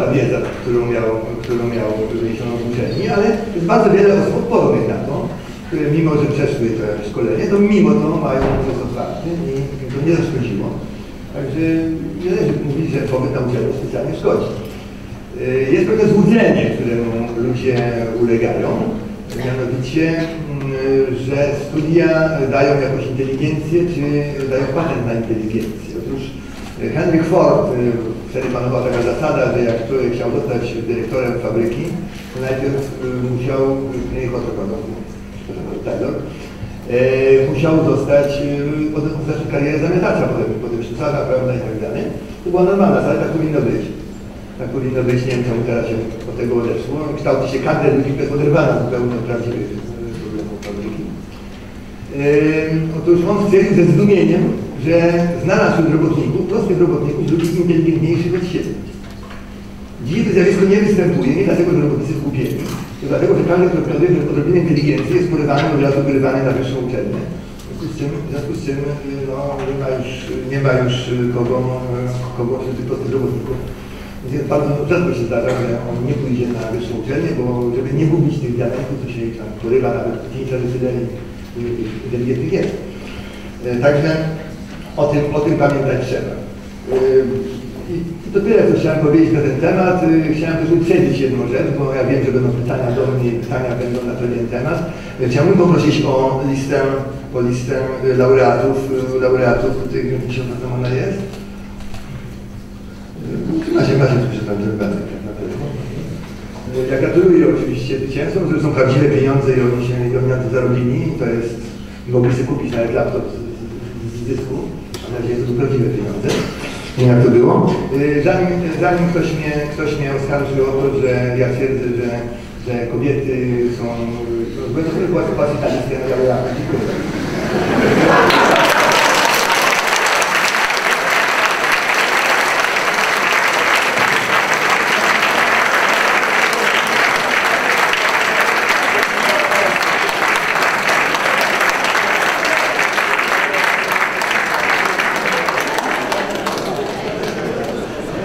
ta wiedza, którą miał, którą miał wyniesioną w uczelni, ale jest bardzo wiele osób odpornych na to, które mimo, że przeszły to szkolenie, to mimo to mają umysł otwarty i to nie zaszkodziło. Także nie należy mówić, że pobyt na uczelni specjalnie szkodzi. Y, Jest pewne złudzenie, któremu ludzie ulegają, mianowicie, mm, że studia dają jakąś inteligencję, czy dają patent na inteligencję. Otóż Henry Ford, y, wtedy panowała taka zasada, że jak człowiek chciał zostać dyrektorem fabryki, to najpierw y, musiał, nie chodzi o przepraszam, Taylor, e, musiał zostać, y, potem karierę zamiatacza, potem, potem sztucarza, prawda, i tak dalej. To była normalna zasada, tak powinno być. Tak powinno być, nie wiem czemu teraz się od tego odeszło. Kształci się kadrę ludzi, która jest oderwana zupełnie od prawdziwych y, problemów fabryki. Otóż on stwierdził ze zdumieniem, że znalazł wśród robotników, prostych robotników, ludzi inteligentniejszych od siebie. Dziś to zjawisko nie występuje, nie dlatego, że robotnicy skupieni, tylko dlatego, że każdy, kto okazuje, że odrobinę inteligencji jest porywany od razu wyrywany na wyższą uczelnię. W związku z czym, w związku z no, nie, ma już, nie ma już kogo, kogo wśród tych prostych robotników. Więc bardzo rzadko się zdarza, że on nie pójdzie na wyższą uczelnię, bo żeby nie gubić tych diamentów, to się tam porywa nawet razy tyle inteligentnych jest. E, Także o tym, o tym pamiętać trzeba. E, I to tyle, co chciałem powiedzieć na ten temat. E, Chciałem też uprzedzić jedną rzecz, bo ja wiem, że będą pytania do mnie, pytania będą na pewien temat. E, Chciałbym poprosić o listę, o listę laureatów, laureatów tych, tam ona jest. Macie, macie tu przeczytam ten będę na pewno. Ja gratuluję oczywiście zwycięzcom, że są prawdziwe pieniądze i oni się i oni na to zarobili. To jest, mogli sobie kupić nawet laptop z, z, z dysku. Mam nadzieję, że prawdziwe pieniądze. Nie jak to było. Y, Zanim, zanim ktoś, mnie, ktoś mnie oskarży o to, że ja twierdzę, że, że kobiety są... Będą że ja ja dziękuję.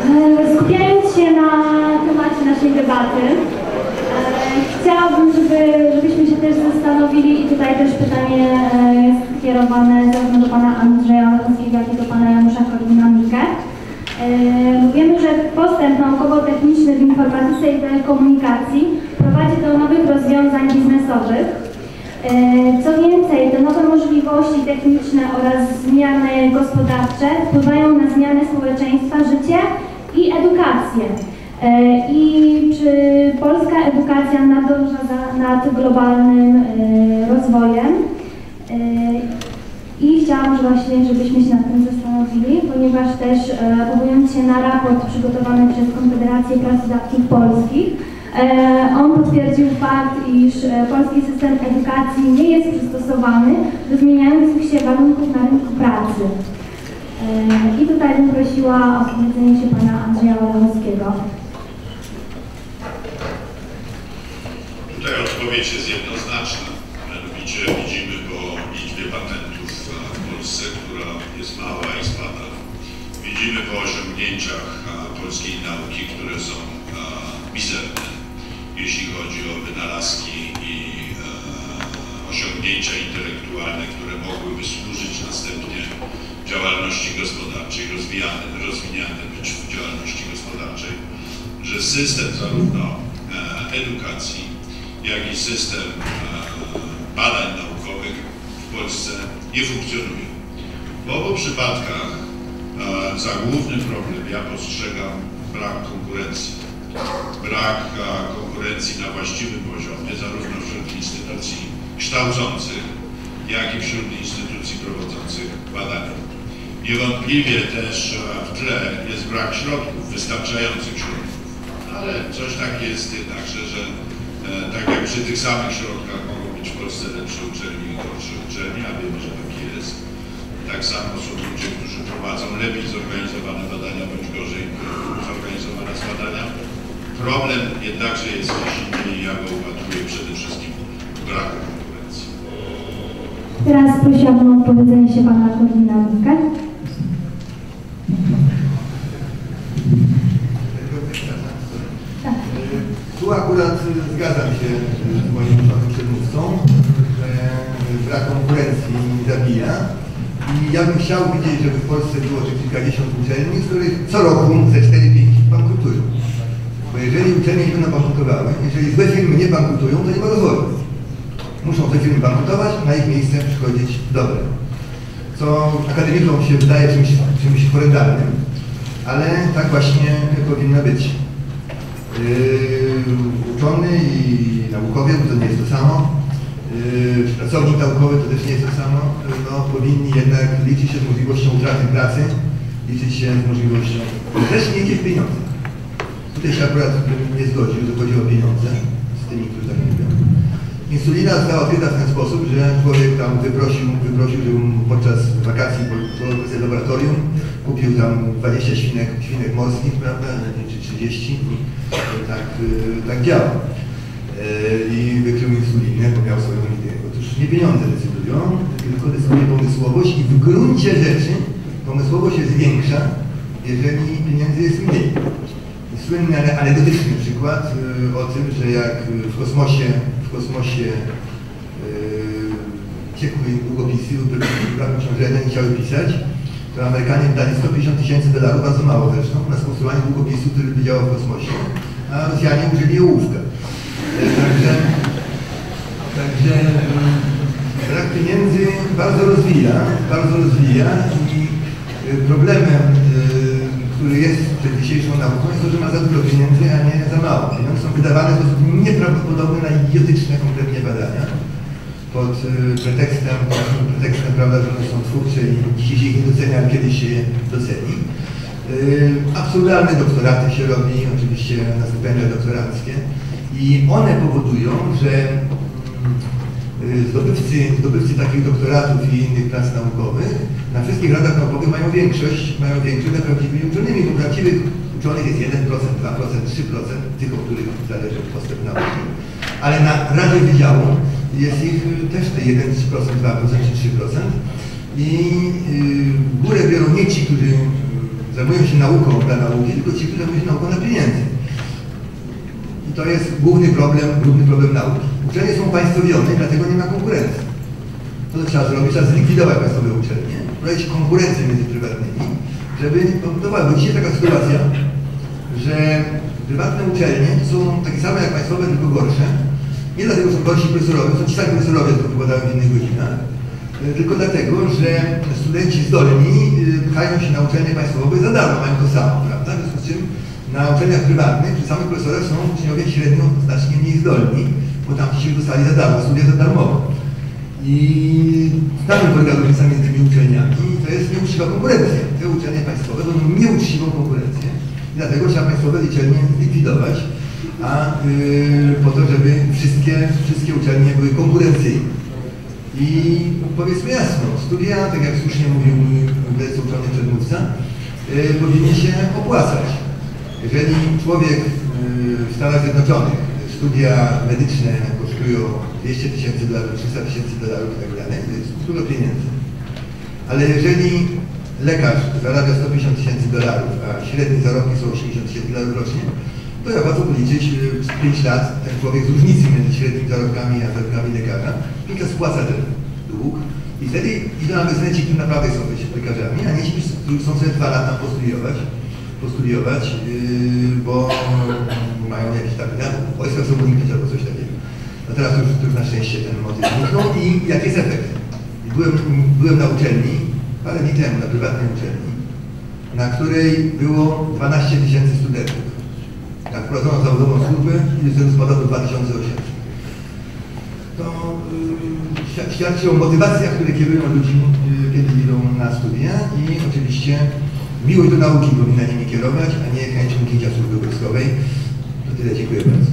E, Skupiając się na temacie naszej debaty, e, chciałabym, żeby, żebyśmy się też zastanowili i tutaj też pytanie e, jest kierowane zarówno do pana Andrzeja Olechowskiego, jak i do pana Janusza Korwina-Mikke. E, Wiemy, że postęp naukowo-techniczny w informatyce i telekomunikacji prowadzi do nowych rozwiązań biznesowych. E, Co więcej, te nowe możliwości techniczne oraz zmiany gospodarcze wpływają na zmianę społeczeństwa, życie i edukację. E, I czy polska edukacja nadąża za, nad globalnym e, rozwojem? E, I chciałam właśnie, żebyśmy się nad tym zastanowili, ponieważ też powołując się na raport przygotowany przez Konfederację Pracodawców Polskich, on potwierdził fakt, iż polski system edukacji nie jest przystosowany do zmieniających się warunków na rynku pracy. I tutaj bym prosiła o powiedzenie się pana Andrzeja Olechowskiego. Tutaj odpowiedź jest jednoznaczna. Mianowicie widzimy po liczbie patentów w Polsce, która jest mała i spada. Widzimy po osiągnięciach polskiej nauki, które są mizerne, jeśli chodzi o wynalazki i e, osiągnięcia intelektualne, które mogłyby służyć następnie działalności gospodarczej, rozwijane, rozwiniane być w działalności gospodarczej, że system zarówno e, edukacji, jak i system e, badań naukowych w Polsce nie funkcjonuje. W obu przypadkach e, za główny problem ja postrzegam brak konkurencji. Brak e, konkurencji na właściwym poziomie, zarówno wśród instytucji kształcących, jak i wśród instytucji prowadzących badania. Niewątpliwie też w tle jest brak środków, wystarczających środków, ale coś tak jest jednakże, że tak jak przy tych samych środkach mogą być w Polsce lepsze uczelnie i gorsze uczelnie, a wiemy, że tak jest. Tak samo są ludzie, którzy prowadzą lepiej zorganizowane badania, bądź gorzej zorganizowane badania. Problem jednakże jest gdzieś i ja go upatruję przede wszystkim w konkurencji. Teraz prosiłabym o powiedzenie się pana Korwina-Mikke. Tu akurat zgadzam się z moim uczonym przedmówcą, że brak konkurencji zabija. I ja bym chciał widzieć, żeby w Polsce było czy kilkadziesiąt uczelni, z których co roku ze 4-5 bankrutują. Bo jeżeli uczelnie nie będą bankrutowały, jeżeli złe firmy nie bankrutują, to nie ma rozwoju. Muszą te firmy bankrutować, na ich miejsce przychodzić dobre. Co akademikom się wydaje czymś, czymś horrendalnym, ale tak właśnie powinno być. Yy, uczony i naukowiec, to nie jest to samo, pracownik naukowy to też nie jest to samo, no, powinni jednak liczyć się z możliwością utraty pracy, liczyć się z możliwością, też nie idzie w pieniądze. Tutaj się akurat nie zgodził, że chodzi o pieniądze z tymi, którzy tak mówią. Insulina została odkryta w ten sposób, że człowiek tam wyprosił, wyprosił żeby podczas wakacji po, laboratorium kupił tam 20 świnek, świnek morskich, prawda, czy 30 i tak, y, tak działał. Y, I wykrył insulinę, bo miał swoją ideę. Otóż nie pieniądze decydują, tylko decyduje pomysłowość i w gruncie rzeczy pomysłowość jest większa, jeżeli pieniędzy jest mniej. Słynny, ale anegdotyczny przykład y, o tym, że jak w kosmosie, w kosmosie yy, ciekły długopisy prawie książęta nie chciały pisać, to Amerykanie dali 150 tysięcy dolarów, bardzo mało zresztą, na skonstruowanie długopisu, który by działał w kosmosie, a Rosjanie użyli ołówka. E, Także, także yy, brak pieniędzy bardzo rozwija, bardzo rozwija i yy, problemem yy, który jest przed dzisiejszą nauką, jest to, że ma za dużo pieniędzy, a nie za mało. Pieniądze są wydawane w sposób nieprawdopodobny na idiotyczne kompletnie badania pod y, pretekstem, pretekstem prawda, że one są twórcze i dzisiaj się ich nie docenia, kiedyś się doceni. Absurdalne doktoraty się robi, oczywiście na stypendia doktoranckie i one powodują, że mm, zdobywcy, zdobywcy takich doktoratów i innych prac naukowych na wszystkich radach naukowych mają większość, mają większość nad prawdziwymi uczonymi, bo prawdziwych uczonych jest 1%, 2%, 3%, tych, o których zależy postęp nauki. Ale na Radzie Wydziału jest ich y, też te 1, 3%, 2% czy 3%. I yy, górę biorą nie ci, którzy y, zajmują się nauką dla nauki, tylko ci, którzy zajmują się nauką dla pieniędzy. I to jest główny problem, główny problem nauki. Uczelnie są państwowione, dlatego nie ma konkurencji. To co trzeba zrobić? Trzeba zlikwidować państwowe uczelnie, wprowadzić konkurencję między prywatnymi, żeby powodowała. Bo dzisiaj taka sytuacja, że prywatne uczelnie są takie same jak państwowe, tylko gorsze. Nie dlatego, że są gorsi profesorowie, są ci sami profesorowie, tylko wykładają w innych godzinach, y, tylko dlatego, że studenci zdolni y, pchają się na uczelnie państwowe za darmo, mają to samo, prawda? W związku z czym na uczelniach prywatnych przy samych profesorach są uczniowie średnio znacznie mniej zdolni, bo tam ci się dostali za darmo, studia za darmowe. I na tym polega różnica między tymi uczelniami. To jest nieuczciwa konkurencja. Te uczelnie państwowe będą nieuczciwą konkurencję. I dlatego trzeba państwowe uczelnie zlikwidować, a yy, po to, żeby wszystkie, wszystkie uczelnie były konkurencyjne. I powiedzmy jasno, studia, tak jak słusznie mówił mój wielce uczony przedmówca, yy, powinny się opłacać. Jeżeli człowiek yy, w Stanach Zjednoczonych studia medyczne kosztują 200 tysięcy dolarów, 300 tysięcy dolarów i tak dalej, to jest dużo pieniędzy. Ale jeżeli lekarz zarabia 150 tysięcy dolarów, a średnie zarobki są 80 tysięcy dolarów rocznie, to ja łatwo policzyć y, z 5 lat ten człowiek z różnicy między średnimi zarobkami a zarobkami lekarza, 5 lat spłaca ten dług i wtedy idą na wyznęci, którzy naprawdę być lekarzami, a nie ci, którzy chcą sobie 2 lata postudiować, postudiować, yy, bo mają jakiś tam, ojca chcą uniknąć albo coś takiego. No teraz już, już na szczęście ten motyw zniknął i jaki jest efekt? Byłem, byłem na uczelni, parę dni temu, na prywatnej uczelni, na której było 12 tysięcy studentów. Jak wprowadzono zawodową służbę, ile spada do 2800. To yy, świadczy o motywacjach, które kierują ludzi, yy, kiedy idą na studia i oczywiście miłość do nauki powinna nimi kierować, a nie chęć uniknięcia służby wojskowej. To tyle, dziękuję bardzo.